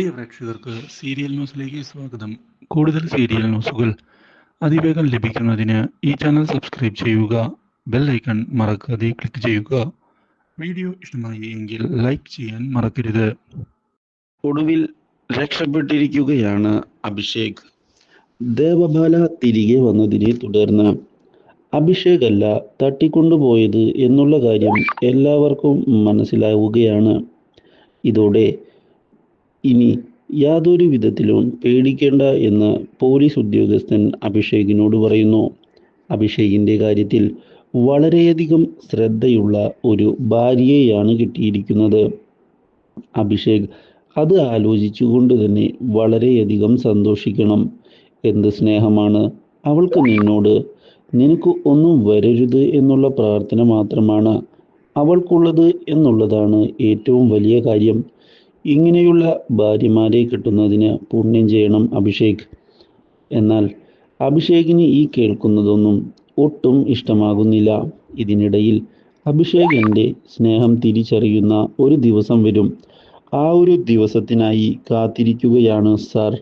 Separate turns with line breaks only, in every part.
പ്രിയ പ്രേക്ഷകർക്ക് സീരിയൽ ന്യൂസിലേക്ക് സ്വാഗതം. കൂടുതൽ സീരിയൽ ന്യൂസുകൾ അതിവേഗം ലഭിക്കുന്നതിന് ഈ ചാനൽ സബ്സ്ക്രൈബ് ചെയ്യുക ബെൽ ഐക്കൺ മറക്കാതെ ക്ലിക്ക് ചെയ്യുക. വീഡിയോ ഇഷ്ടമായി എങ്കിൽ ലൈക്ക് ചെയ്യാൻ മറക്കരുത്.
ഒടുവിൽ രക്ഷപ്പെട്ടിരിക്കുകയാണ് അഭിഷേക്. ദേവബാല തിരികെ വന്നതിനെ തുടർന്ന് അഭിഷേക് അല്ല തട്ടിക്കൊണ്ടുപോയത് എന്നുള്ള കാര്യം എല്ലാവർക്കും മനസ്സിലാവുകയാണ്. ഇതോടെ ഇനി യാതൊരു വിധത്തിലും പേടിക്കേണ്ട എന്ന് പോലീസ് ഉദ്യോഗസ്ഥൻ അഭിഷേകിനോട് പറയുന്നു. അഭിഷേകിന്റെ കാര്യത്തിൽ വളരെയധികം ശ്രദ്ധയുള്ള ഒരു ഭാര്യയാണ് കിട്ടിയിരിക്കുന്നത്. അഭിഷേക് അത് ആലോചിച്ചുകൊണ്ട് തന്നെ വളരെയധികം സന്തോഷിക്കണം. എന്ത് സ്നേഹമാണ്? അവൾക്ക് നിന്നോട് നിനക്ക് ഒന്നും വരരുത് എന്നുള്ള പ്രാർത്ഥന മാത്രമാണ്. അവൾക്കുള്ളത് എന്നുള്ളതാണ് ഏറ്റവും വലിയ കാര്യം. ഇങ്ങനെയുള്ള ഭാര്യമാരെ കിട്ടുന്നതിന് പുണ്യം ചെയ്യണം അഭിഷേക്. എന്നാൽ അഭിഷേകിന് ഈ കേൾക്കുന്നതൊന്നും ഒട്ടും ഇഷ്ടമാകുന്നില്ല. ഇതിനിടയിൽ അഭിഷേക് എന്റെ സ്നേഹം തിരിച്ചറിയുന്ന ഒരു ദിവസം വരും. ആ ഒരു ദിവസത്തിനായി കാത്തിരിക്കുകയാണ് സാർ.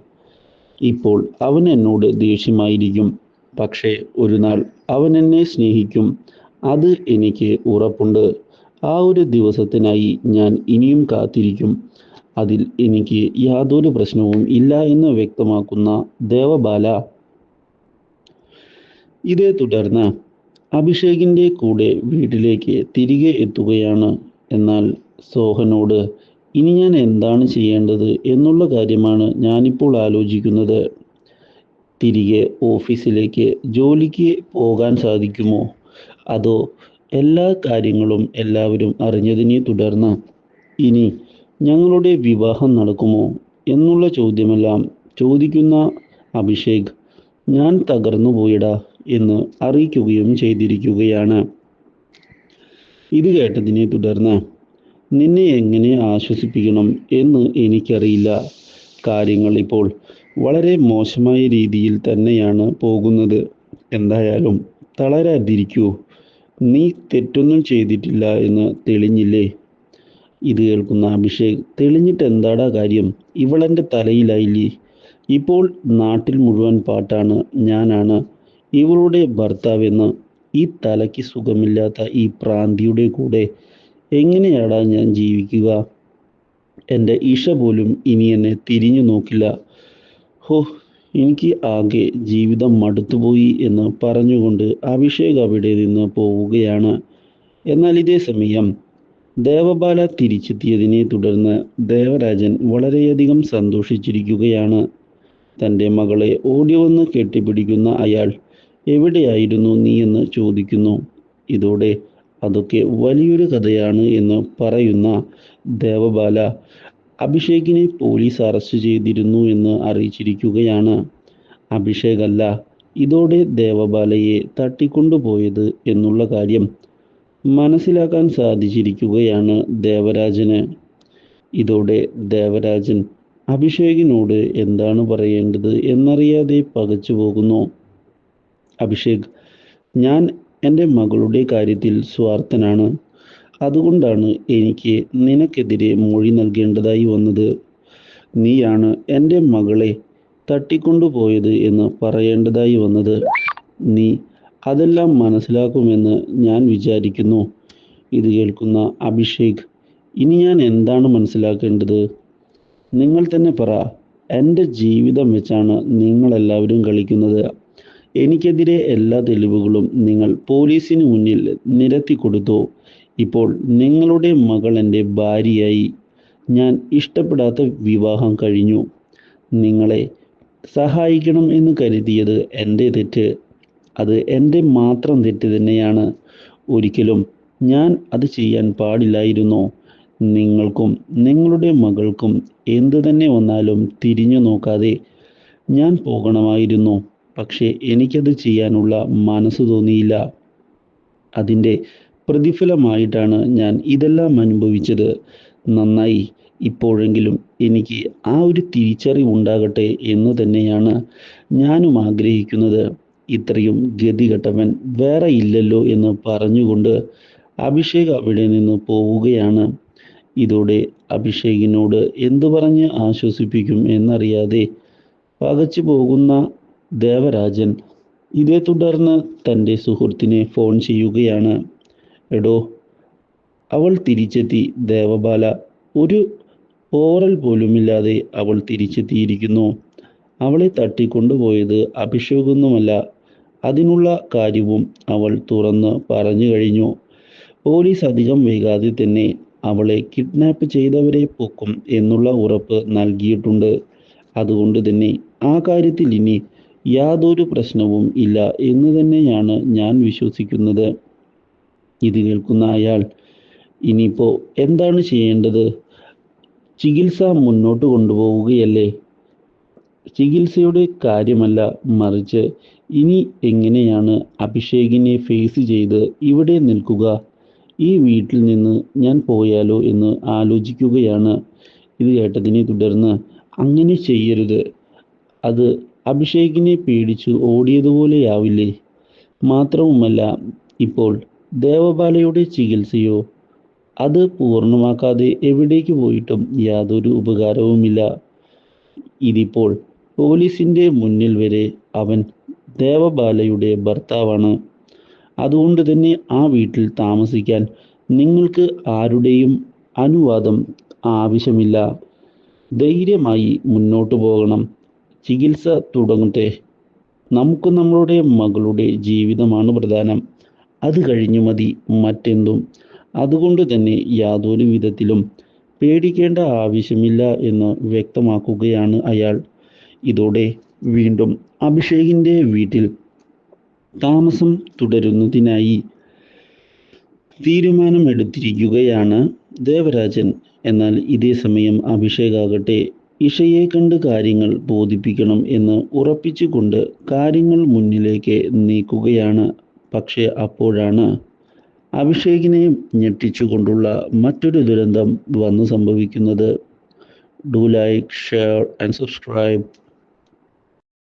ഇപ്പോൾ അവൻ എന്നോട് ദേഷ്യമായിരിക്കും. പക്ഷേ ഒരു നാൾ അവൻ എന്നെ സ്നേഹിക്കും. അത് എനിക്ക് ഉറപ്പുണ്ട്. ആ ഒരു ദിവസത്തിനായി ഞാൻ ഇനിയും കാത്തിരിക്കും. അതിൽ എനിക്ക് യാതൊരു പ്രശ്നവും ഇല്ല എന്ന് വ്യക്തമാക്കുന്ന ദേവബാല. ഇതേ തുടർന്ന് അഭിഷേകിന്റെ കൂടെ വീട്ടിലേക്ക് തിരികെ എത്തുകയാണ്. എന്നാൽ സോഹനോട് ഇനി ഞാൻ എന്താണ് ചെയ്യേണ്ടത് എന്നുള്ള കാര്യമാണ് ഞാനിപ്പോൾ ആലോചിക്കുന്നത്. തിരികെ ഓഫീസിലേക്ക് ജോലിക്ക് പോകാൻ സാധിക്കുമോ? അതോ എല്ലാ കാര്യങ്ങളും എല്ലാവരും അറിഞ്ഞതിനെ തുടർന്ന്? ഇനി ഞങ്ങളുടെ വിവാഹം നടക്കുമോ എന്നുള്ള ചോദ്യമെല്ലാം ചോദിക്കുന്ന അഭിഷേക് ഞാൻ തകർന്നു പോയിടാ എന്ന് അറിയിക്കുകയും ചെയ്തിരിക്കുകയാണ്. ഇത് കേട്ടതിനെ തുടർന്ന് നിന്നെ എങ്ങനെ ആശ്വസിപ്പിക്കണം എന്ന് എനിക്കറിയില്ല. കാര്യങ്ങൾ ഇപ്പോൾ വളരെ മോശമായ രീതിയിൽ തന്നെയാണ് പോകുന്നത്. എന്തായാലും തളരാതിരിക്കൂ. നീ തെറ്റൊന്നും ചെയ്തിട്ടില്ല എന്ന് തെളിഞ്ഞില്ലേ? ഇത് കേൾക്കുന്ന അഭിഷേക് തെളിഞ്ഞിട്ട് എന്താടാ കാര്യം? ഇവളെന്റെ തലയിലായില്ലേ? ഇപ്പോൾ നാട്ടിൽ മുഴുവൻ പാട്ടാണ് ഞാനാണ്. ഇവളുടെ ഭർത്താവെന്ന് ഈ തലയ്ക്ക് സുഖമില്ലാത്ത ഈ പ്രാന്തിയുടെ കൂടെ എങ്ങനെയാടാ ഞാൻ ജീവിക്കുക? എന്റെ ഇഷ പോലും ഇനി എന്നെ തിരിഞ്ഞു നോക്കില്ല. ഹോ എനിക്ക് ആകെ ജീവിതം മടുത്തുപോയി എന്ന് പറഞ്ഞുകൊണ്ട് അഭിഷേക് അവിടെ നിന്ന് പോവുകയാണ്. എന്നാൽ ഇതേ സമയം ദേവബാല തിരിച്ചെത്തിയതിനെ തുടർന്ന് ദേവരാജൻ വളരെയധികം സന്തോഷിച്ചിരിക്കുകയാണ്. തന്റെ മകളെ ഓടി വന്ന് കെട്ടിപ്പിടിക്കുന്ന അയാൾ എവിടെയായിരുന്നു നീ എന്ന് ചോദിക്കുന്നു. ഇതോടെ അതൊക്കെ വലിയൊരു കഥയാണ് എന്ന് പറയുന്ന ദേവബാല അഭിഷേകിനെ പോലീസ് അറസ്റ്റ് ചെയ്തിരുന്നു എന്ന് അറിയിച്ചിരിക്കുകയാണ്. അഭിഷേകല്ല ഇതോടെ ദേവബാലയെ തട്ടിക്കൊണ്ടുപോയത് എന്നുള്ള കാര്യം മനസ്സിലാക്കാൻ സാധിച്ചിരിക്കുകയാണ് ദേവരാജന്. ഇതോടെ ദേവരാജൻ അഭിഷേകിനോട് എന്താണ് പറയേണ്ടത് എന്നറിയാതെ പകച്ചു പോകുന്നു. അഭിഷേക് ഞാൻ എന്റെ മകളുടെ കാര്യത്തിൽ സ്വാർത്ഥനാണ്. അതുകൊണ്ടാണ് എനിക്ക് നിനക്കെതിരെ മൊഴി നൽകേണ്ടതായി വന്നത്. നീയാണ് എന്റെ മകളെ തട്ടിക്കൊണ്ടുപോയത് എന്ന് പറയേണ്ടതായി വന്നത്. നീ അതെല്ലാം മനസ്സിലാക്കുമെന്ന് ഞാൻ വിചാരിക്കുന്നു. ഇത് കേൾക്കുന്ന അഭിഷേക് ഇനി ഞാൻ എന്താണ് മനസ്സിലാക്കേണ്ടത്? നിങ്ങൾ തന്നെ പറ. എന്റെ ജീവിതം വെച്ചാണ് നിങ്ങളെല്ലാവരും കളിക്കുന്നത്. എനിക്കെതിരെ എല്ലാ തെളിവുകളും നിങ്ങൾ പോലീസിന് മുന്നിൽ നിരത്തി കൊടുത്തു. ഇപ്പോൾ നിങ്ങളുടെ മകൾ എന്റെ ഭാര്യയായി. ഞാൻ ഇഷ്ടപ്പെടാത്ത വിവാഹം കഴിഞ്ഞു. നിങ്ങളെ സഹായിക്കണം എന്ന് കരുതിയത് എന്റെ തെറ്റ്. അത് എന്റെ മാത്രം തെറ്റ് തന്നെയാണ്. ഒരിക്കലും ഞാൻ അത് ചെയ്യാൻ പാടില്ലായിരുന്നു. നിങ്ങൾക്കും നിങ്ങളുടെ മകൾക്കും എന്തു തന്നെ വന്നാലും തിരിഞ്ഞു നോക്കാതെ ഞാൻ പോകണമായിരുന്നു. പക്ഷേ എനിക്കത് ചെയ്യാനുള്ള മനസ്സ് തോന്നിയില്ല. അതിന്റെ പ്രതിഫലമായിട്ടാണ് ഞാൻ ഇതെല്ലാം അനുഭവിച്ചത്. നന്നായി. ഇപ്പോഴെങ്കിലും എനിക്ക് ആ ഒരു തിരിച്ചറിവുണ്ടാകട്ടെ എന്ന് തന്നെയാണ് ഞാനും ആഗ്രഹിക്കുന്നത്. ഇത്രയും ഗതികെട്ടവൻ വേറെ ഇല്ലല്ലോ എന്ന് പറഞ്ഞുകൊണ്ട് അഭിഷേക് അവിടെ നിന്ന് പോവുകയാണ്. ഇതോടെ അഭിഷേകിനോട് എന്തു പറഞ്ഞ് ആശ്വസിപ്പിക്കും എന്നറിയാതെ പകച്ചു പോകുന്ന ദേവരാജൻ ഇതേ തുടർന്ന് തന്റെ സുഹൃത്തിനെ ഫോൺ ചെയ്യുകയാണ്. എടോ അവൾ തിരിച്ചെത്തി. ദേവബാല ഒരു ഓറൽ പോലുമില്ലാതെ അവൾ തിരിച്ചെത്തിയിരിക്കുന്നു. അവളെ തട്ടിക്കൊണ്ടുപോയത് അഭിഷേകൊന്നുമല്ല അതിനുള്ള കാര്യവും അവൾ തുറന്ന് പറഞ്ഞു കഴിഞ്ഞു. പോലീസ് അധികം വൈകാതെ തന്നെ അവളെ കിഡ്നാപ്പ് ചെയ്തവരെ പൊക്കും എന്നുള്ള ഉറപ്പ് നൽകിയിട്ടുണ്ട്. അതുകൊണ്ട് തന്നെ ആ കാര്യത്തിൽ ഇനി യാതൊരു പ്രശ്നവും ഇല്ല എന്ന് തന്നെയാണ് ഞാൻ വിശ്വസിക്കുന്നത്. ഇത് കേൾക്കുന്ന അയാൾ ഇനിയിപ്പോൾ എന്താണ് ചെയ്യേണ്ടത്? ചികിത്സ മുന്നോട്ട് കൊണ്ടുപോവുകയല്ലേ? ചികിത്സയുടെ കാര്യമല്ല മറിച്ച് ഇനി എങ്ങനെയാണ് അഭിഷേകിനെ ഫേസ് ചെയ്ത് ഇവിടെ നിൽക്കുക? ഈ വീട്ടിൽ നിന്ന് ഞാൻ പോയാലോ എന്ന് ആലോചിക്കുകയാണ്. ഇത് കേട്ടതിനെ തുടർന്ന് അങ്ങനെ ചെയ്യരുത്. അത് അഭിഷേകിനെ പേടിച്ച് ഓടിയതുപോലെയാവില്ലേ? മാത്രവുമല്ല ഇപ്പോൾ ദേവബാലയുടെ ചികിത്സയോ? അത് പൂർണമാക്കാതെ എവിടേക്ക് പോയിട്ടും യാതൊരു ഉപകാരവുമില്ല. ഇതിപ്പോൾ പോലീസിന്റെ മുന്നിൽ വരെ അവൻ ദേവബാലയുടെ ഭർത്താവാണ്. അതുകൊണ്ട് തന്നെ ആ വീട്ടിൽ താമസിക്കാൻ നിങ്ങൾക്ക് ആരുടെയും അനുവാദം ആവശ്യമില്ല. ധൈര്യമായി മുന്നോട്ട് പോകണം. ചികിത്സ തുടങ്ങട്ടെ. നമുക്ക് നമ്മളുടെ മകളുടെ ജീവിതമാണ് പ്രധാനം. അത് കഴിഞ്ഞു മതി മറ്റെന്തും. അതുകൊണ്ട് തന്നെ യാതൊരു വിധത്തിലും പേടിക്കേണ്ട ആവശ്യമില്ല എന്ന് വ്യക്തമാക്കുകയാണ് അയാൾ. ഇതോടെ വീണ്ടും അഭിഷേകിന്റെ വീട്ടിൽ താമസം തുടരുന്നതിനായി തീരുമാനമെടുത്തിരിക്കുകയാണ് ദേവരാജൻ. എന്നാൽ ഇതേ സമയം അഭിഷേകാകട്ടെ ഇഷയെ കണ്ട് കാര്യങ്ങൾ ബോധിപ്പിക്കണം എന്ന് ഉറപ്പിച്ചുകൊണ്ട് കാര്യങ്ങൾ മുന്നിലേക്ക് നീക്കുകയാണ്. പക്ഷേ അപ്പോഴാണ് അഭിഷേകിനെ ഞെട്ടിച്ചുകൊണ്ടുള്ള മറ്റൊരു ദുരന്തം വന്നു സംഭവിക്കുന്നത്. Do like share and subscribe